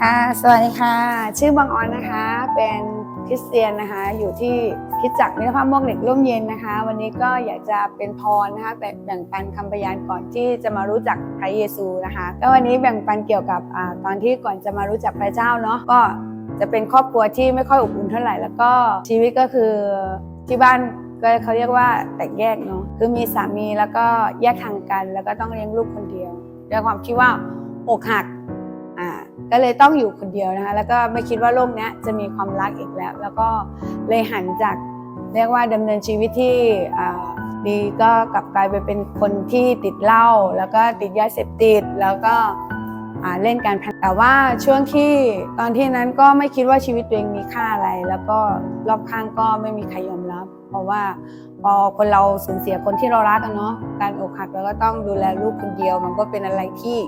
ค่ะสวัสดีค่ะ ชื่อบางออนนะคะ เป็นคริสเตียนนะคะ อยู่ที่คิดจักรมิตรภาพม่วงเหล็กร่มเย็นนะคะ วันนี้ก็อยากจะเป็นพรนะคะแบ่งปันคำพยานก่อนที่จะมารู้จักพระเยซูนะคะ ก็วันนี้แบ่งปันเกี่ยวกับอตอนที่ก่อนจะมารู้จักพระเจ้าเนาะก็จะเป็นครอบครัวที่ไม่ค่อยอบอุ่นเท่าไหร่แล้วก็ชีวิตก็คือที่บ้านก็เขาเรียกว่าแตกแยกเนาะคือมีสามีแล้วก็แยกทางกัน แล้วก็ต้องเลี้ยงลูกคนเดียวด้วยความคิดว่าอกหัก ก็เลยต้องอยู่คนเดียวนะคะ แล้วก็ไม่คิดว่าโลกเนี้ยจะมีความรักอีกแล้ว แล้วก็เลยหันจากเรียกว่าดำเนินชีวิตที่ดีก็กลับกลายไปเป็นคนที่ติดเหล้าแล้วก็ติดยาเสพติดแล้วก็เล่นการพนันแต่ว่าช่วงที่ตอนที่นั้นก็ไม่คิดว่าชีวิตตัวเองมีค่าอะไร แล้วก็รอบข้างก็ไม่มีใครยอมรับ เพราะว่าพอคนเราสูญเสียคนที่เรารักกันเนาะการอกหักแล้วก็ต้องดูแลลูกคนเดียว มันก็เป็นอะไรที่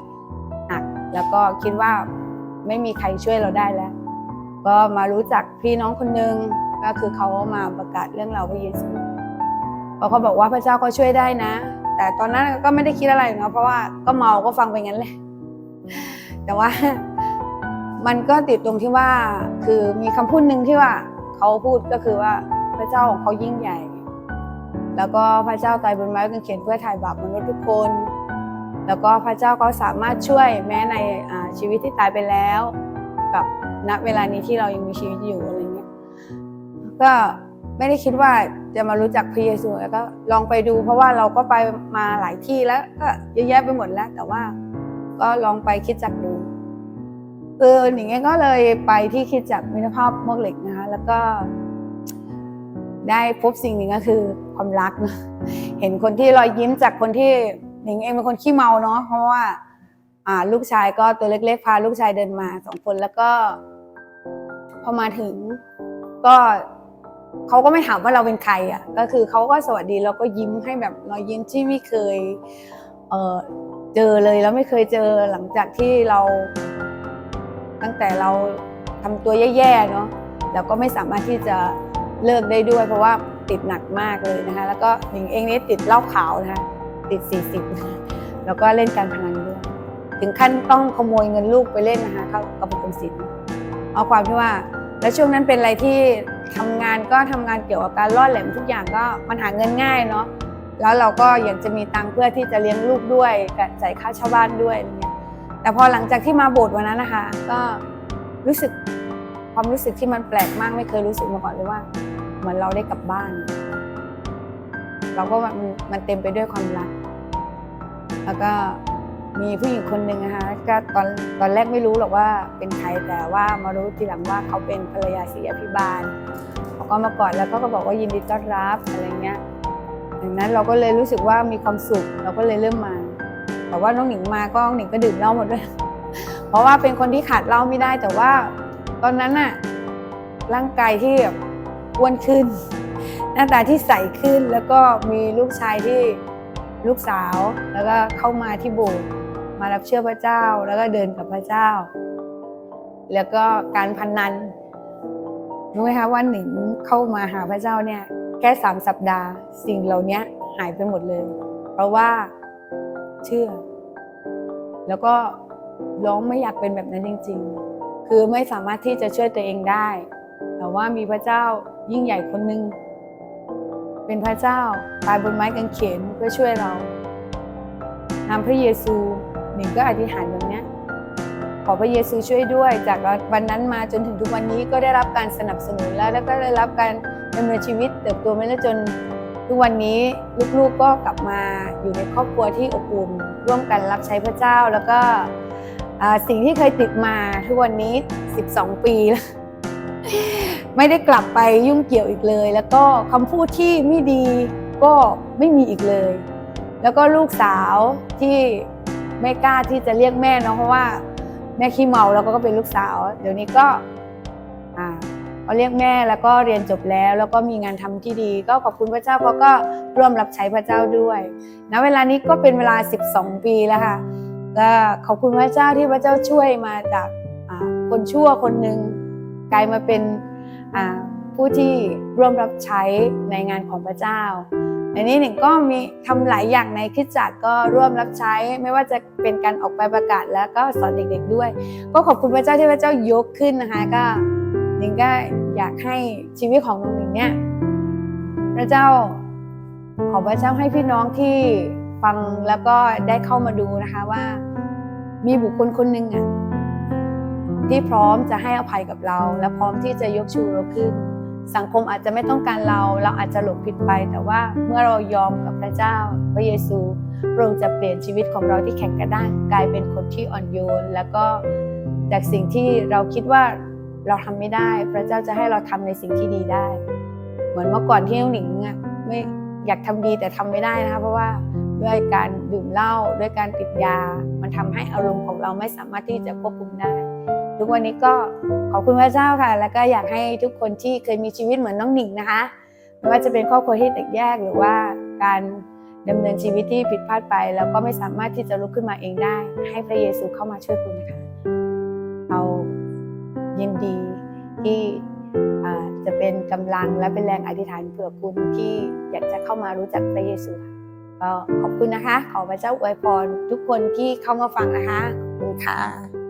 หนัก แล้วก็คิดว่า ไม่มีใครช่วยเราได้แล้ว ก็มารู้จักพี่น้องคนนึงก็คือเขามาประกาศเรื่องเราพระเยซูเพราะเขาบอกว่าพระเจ้าก็ช่วยได้นะ แต่ตอนนั้นก็ไม่ได้คิดอะไรเนาะเพราะว่าก็เมาก็ฟังไปงั้นแหละแต่ว่ามันก็ติดตรงที่ว่าคือมีคำพูดหนึ่งที่ว่าเขาพูดก็คือว่าพระเจ้าของเขายิ่งใหญ่ แล้วก็พระเจ้าตายบนไม้กางเขนเพื่อถ่ายบาปมนุษย์ทุกคน แล้วก็พระเจ้าก็สามารถช่วยแม้ในชีวิตที่ตายไปแล้ว กับณเวลานี้ที่เรายังมีชีวิตอยู่อะไรเงี้ยก็ไม่ได้คิดว่าจะมารู้จักพระเยซูแล้วก็ลองไปดู เพราะว่าเราก็ไปมาหลายที่แล้วก็เยอะแยะไปหมดแล้ว แต่ว่าก็ลองไปคิดจักดูเออหนิงเองก็เลยไปที่คิดจักมิตรภาพมวกเหล็กนะคะ แล้วก็ ได้พบสิ่งหนึ่งก็คือความรักนะเห็นคนที่รอยยิ้มจากคนที่ หนิงเองเป็นคนขี้เมาเนาะเพราะว่า อ่าลูกชายก็ตัวเล็กๆ พาลูกชายเดินมาสองคนแล้วก็ พอมาถึง ก็เขาก็ไม่ถามว่าเราเป็นใครอะ ก็คือเขาก็สวัสดีแล้วก็ยิ้มให้แบบรอยยิ้มที่ไม่เคยเออเจอเลยแล้วไม่เคยเจอหลังจากที่เรา ตั้งแต่เราทำตัวแย่ๆเนาะแล้วก็ไม่สามารถที่จะเลิกได้ด้วย เพราะว่าติดหนักมากเลยนะคะ แล้วก็หนิงเองนี่ติดเหล้าขาวนะคะ ติด 40 แล้วก็เล่นการพนันด้วย ถึงขั้นต้องขโมยเงินลูกไปเล่นนะคะเข้ากระปุกออมสินเอาความที่ว่า แล้วช่วงนั้นเป็นอะไรที่ทำงานก็ทำงานเกี่ยวกับการล่อแหลมทุกอย่างก็มันหาเงินง่ายเนาะแล้วเราก็อยากจะมีตังค์เพื่อที่จะเลี้ยงลูกด้วยจ่ายค่าเช่าบ้านด้วยเงี้ยแต่พอหลังจากที่มาโบสถ์วันนั้นนะคะ ก็รู้สึกความรู้สึกที่มันแปลกมากไม่เคยรู้สึกมาก่อนเลยว่า เหมือนเราได้กลับบ้าน เราก็มันมันเต็มไปด้วยความรัก แล้วก็มีผู้หญิงคนหนึ่งนะคะก็ตอนตอนแรกไม่รู้หรอกว่าเป็นใครแต่ว่ามารู้ทีหลังว่าเขาเป็นภรรยาศรีอภิบาลเขาก็มากอดแล้วเขาก็บอกว่ายินดีต้อนรับอะไรเงี้ยดังนั้นเราก็เลยรู้สึกว่ามีความสุขเราก็เลยเริ่มมา แต่ว่าน้องหนิงมาก็น้องหนิงก็ดื่มเหล้าหมดด้วยเพราะว่าเป็นคนที่ขาดเหล้าไม่ได้ แต่ว่าตอนนั้นน่ะร่างกายที่แบบอ้วนขึ้น หน้าตาที่ใสขึ้นแล้วก็มีลูกชายที่ลูกสาว แล้วก็เข้ามาที่โบสถ์มารับเชื่อพระเจ้า แล้วก็เดินกับพระเจ้า แล้วก็การพันนันรู้ไหมคะว่าหนิงเข้ามาหาพระเจ้าเนี่ย แค่สามสัปดาห์ สิ่งเหล่านี้หายไปหมดเลย เพราะว่าเชื่อ แล้วก็ร้องไม่อยากเป็นแบบนั้นจริง ๆ คือไม่สามารถที่จะช่วยตัวเองได้ แต่ว่ามีพระเจ้ายิ่งใหญ่คนหนึ่ง เป็นพระเจ้าตายบนไม้กางเขนเพื่อช่วยเรานำพระเยซูหนึ่งก็อธิษฐานแบบนี้ขอพระเยซูช่วยด้วย จากวันนั้นมาจนถึงทุกวันนี้ก็ได้รับการสนับสนุนแล้วแล้วก็ได้รับการดำเนินชีวิตเติบโตมาแล้วจนทุกวันนี้ลูกๆก็กลับมาอยู่ในครอบครัวที่อบอุ่นร่วมกันรับใช้พระเจ้าแล้วก็สิ่งที่เคยติดมาทุกวันนี้ 12 ปีแล้ว ไม่ได้กลับไปยุ่งเกี่ยวอีกเลย แล้วก็คำพูดที่ไม่ดีก็ไม่มีอีกเลย แล้วก็ลูกสาวที่ไม่กล้าที่จะเรียกแม่เนาะเพราะว่าแม่ขี้เมาแล้วก็เป็นลูกสาว เดี๋ยวนี้ก็อ่าเขาเรียกแม่แล้วก็เรียนจบแล้ว แล้วก็มีงานทำที่ดี ก็ขอบคุณพระเจ้าเพราะก็ร่วมรับใช้พระเจ้าด้วยณเวลานี้ก็เป็นเวลา 12 ปีแล้วค่ะก็ขอบคุณพระเจ้าที่พระเจ้าช่วยมาจากคนชั่วคนหนึ่งกลายมาเป็น ผู้ที่ร่วมรับใช้ในงานของพระเจ้าอันนี้หนิงก็มีทำหลายอย่างในคิดจักก็ร่วมรับใช้ ไม่ว่าจะเป็นการออกไปประกาศแล้วก็สอนเด็กๆด้วย ก็ขอบคุณพระเจ้าที่พระเจ้ายกขึ้นนะคะก็หนิงก็อยากให้ชีวิตของน้องหนิงเนี่ยพระเจ้าขอพระเจ้าให้พี่น้องที่ฟังแล้วก็ได้เข้ามาดูนะคะว่า มีบุคคลคนหนึ่งอะ ที่พร้อมจะให้อภัยกับเรา และพร้อมที่จะยกชูเราขึ้น สังคมอาจจะไม่ต้องการเรา เราอาจจะหลงผิดไป แต่ว่าเมื่อเรายอมกับพระเจ้า พระเยซูพระองค์จะเปลี่ยนชีวิตของเราที่แข็งกระด้างกลายเป็นคนที่อ่อนโยน แล้วก็จากสิ่งที่เราคิดว่าเราทำไม่ได้ พระเจ้าจะให้เราทำในสิ่งที่ดีได้ เหมือนเมื่อก่อนที่น้องหนิงอะไม่อยากทำดีแต่ทำไม่ได้นะคะเพราะว่าด้วยการดื่มเหล้าด้วยการติดยา มันทำให้อารมณ์ของเราไม่สามารถที่จะควบคุมได้ ทุกวันนี้ก็ขอบคุณพระเจ้าค่ะ แล้วก็อยากให้ทุกคนที่เคยมีชีวิตเหมือนน้องหนิงนะคะ ไม่ว่าจะเป็นครอบครัวที่แตกแยกหรือว่าการดำเนินชีวิตที่ผิดพลาดไป แล้วก็ไม่สามารถที่จะลุกขึ้นมาเองได้ ให้พระเยซูเข้ามาช่วยคุณนะคะ เรายินดีที่จะเป็นกำลังและเป็นแรงอธิษฐานเผื่อคุณที่อยากจะเข้ามารู้จักพระเยซูค่ะก็ขอบคุณนะคะ ขอพระเจ้าอวยพรทุกคนที่เข้ามาฟังนะคะขอบคุณค่ะ